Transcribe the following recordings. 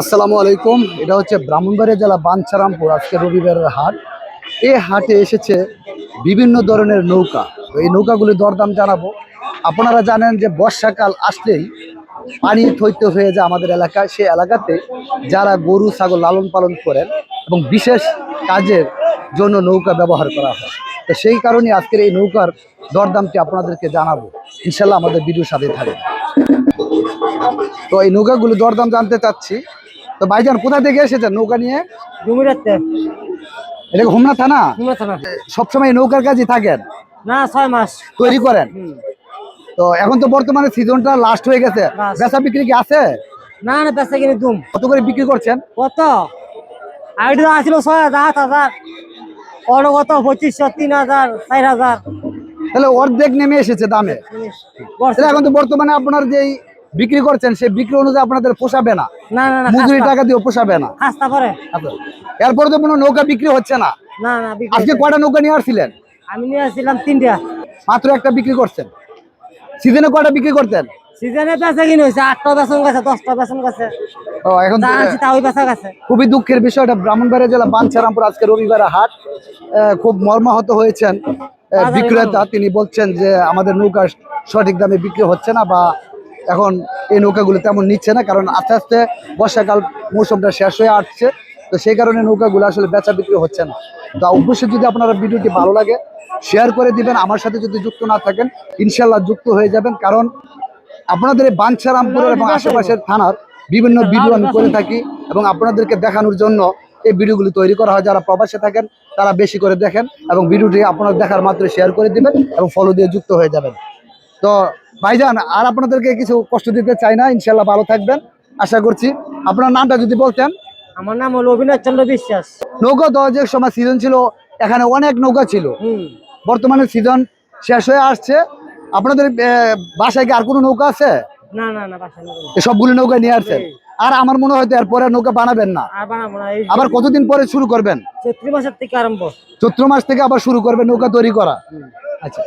আসসালামু আলাইকুম। এটা হচ্ছে ব্রাহ্মণবাড়িয়া জেলা বাঞ্ছারামপুর, আজকে রবিবারের হাট। এই হাটে এসেছে বিভিন্ন ধরনের নৌকা। তো এই নৌকাগুলি দরদাম জানাব। আপনারা জানেন যে বর্ষাকাল আসলেই পানি থইতে হয়ে যায় আমাদের এলাকায়। সেই এলাকাতে যারা গরু, ছাগল লালন পালন করেন এবং বিশেষ কাজের জন্য নৌকা ব্যবহার করা হয়। তো সেই কারণে আজকের এই নৌকার দরদামটি আপনাদেরকে জানাব। ইনশাল্লাহ আমাদের ভিডিওর সাথে থাকবে তো এই নৌকাগুলো দরদাম জানতে চাচ্ছি। তো ভাইজান কোথা থেকে এসেছেন নৌকা নিয়ে? ডুমুরাতে এটা হোমনা থানা? ডুমুরা থানা। সবসময় নৌকার কাজে থাকেন? না ছয় মাস। তৈরি করেন? তো এখন তো বর্তমানে সিজনটা লাস্ট হয়ে গেছে. বেচা বিক্রি কি আছে? না না বেচা কিনে দুম। কত করে বিক্রি করছেন? কত? আইডিয়া আসছিল ছয় হাজার আট হাজার। অন্য কত? পঁচিশশো তিন হাজার চার হাজার। তাহলে অর্ধেক নেমে এসেছে দামে। এখন তো বর্তমানে আপনার যেই বিক্রি করছেন সেই বিক্রি অনুযায়ী আপনাদের পোষাবে না। না না না মজুরি টাকা দিয়ে পোষাবে না। পরে। আচ্ছা এরপরে তো কোনো নৌকা বিক্রি হচ্ছে না। না না আজকে। কয়টা নৌকা নিয়ে আসছিলেন? আমি নিয়ে আসছিলাম তিনটা। মাত্র একটা বিক্রি করছেন। সিজনে কয়টা বিক্রি করতেন? সিজনে বেচা কিনে হয়েছে আটটা বেসন গেছে দশটা বেসন গেছে। ও এখন ওই বেচা গেছে। খুবই দুঃখের ব্রাহ্মণবাড়িয়া জেলা বাঞ্ছারামপুর আজকে রবিবার হাট খুব মর্মাহত হয়েছেন। বিক্রেতা তিনি বলছেন যে আমাদের নৌকা সঠিক দামে বিক্রি হচ্ছে না বা এখন এই নৌকাগুলো তেমন নিচ্ছে না, কারণ আস্তে আস্তে বর্ষাকাল মৌসুমটা শেষ হয়ে আসছে। তো সেই কারণে নৌকাগুলো আসলে বেচা বিক্রি হচ্ছে না। তো অবশ্যই যদি আপনারা ভিডিওটি ভালো লাগে শেয়ার করে দিবেন, আমার সাথে যদি যুক্ত না থাকেন ইনশাল্লাহ যুক্ত হয়ে যাবেন। কারণ আপনাদের এই বাঞ্ছারামপুরের এবং আশেপাশের থানার বিভিন্ন ভিডিও আমি করে থাকি এবং আপনাদেরকে দেখানোর জন্য এই ভিডিওগুলি তৈরি করা হয়। যারা প্রবাসে থাকেন, তারা বেশি করে দেখেন এবং ভিডিওটি আপনার দেখার মাত্র শেয়ার করে দিবেন এবং ফলো দিয়ে যুক্ত হয়ে যাবেন। তো ভাইজান আর আপনাদেরকে কিছু কষ্ট দিতে চাই না ইনশাল্লাহ ভালো থাকবেন। আশা করছি আপনার নামটা যদি বলতেন। আমার নাম হলো অভিনয় চন্দ্র বিশ্বাস। নৌকা যে সময় সিজন ছিল এখানে অনেক নৌকা ছিল। বর্তমানে সিজন শেষ হয়ে আসছে। আপনাদের বাসায় কি আর কোনো নৌকা আছে? না না না সবগুলো নৌকা নিয়ে আসছেন। আর আমার মনে হয় এরপরে নৌকা বানাবেন না। আবার কতদিন পরে শুরু করবেন? চৈত্র মাসের থেকে আরম্ভ। চৈত্র মাস থেকে আবার শুরু করবেন নৌকা তৈরি করা। আচ্ছা।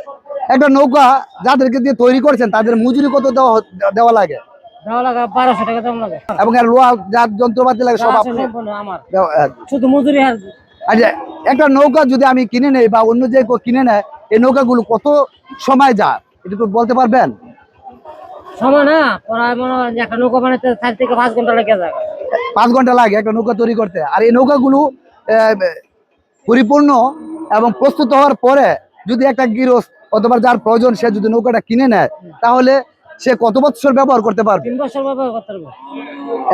একটা নৌকা যাদেরকে দিয়ে তৈরি করছেন তাদের মজুরি কত দেওয়া দেওয়া লাগে? এবং লোহা যা যন্ত্রপাতি লাগে সব যা শুধু মজুরি আচ্ছা একটা নৌকা যদি আমি কিনে নেই বা অন্য যে কিনে নেয় এই নৌকাগুলো কত সময় যায়? এটা একটু বলতে পারবেন? সময় না প্রায় মনে হয় একটা নৌকা বানাতে চার থেকে পাঁচ ঘণ্টা লেগে যায়। পাঁচ ঘণ্টা লাগে একটা নৌকা তৈরি করতে। আর এই নৌকাগুলো পরিপূর্ণ এবং প্রস্তুত হওয়ার পরে যদি একটা গিরস অথবা যার প্রয়োজন সে যদি নৌকাটা কিনে নেয় তাহলে সে কত বছর ব্যবহার করতে পারবে?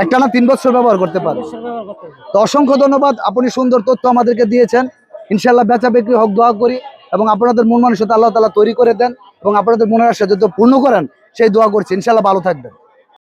একটা না তিন বছর ব্যবহার করতে পারবে? বছর ব্যবহার করতে পারব। তো অসংখ্য ধন্যবাদ আপনি সুন্দর তথ্য আমাদেরকে দিয়েছেন। ইনশাল্লাহ বেচা বিক্রি হোক দোয়া করি এবং আপনাদের মন মানুষতা আল্লাহ তালা তৈরি করে দেন এবং আপনাদের মনের আশা যত পূর্ণ করেন সেই দোয়া করছি। ইনশাল্লাহ ভালো থাকবেন।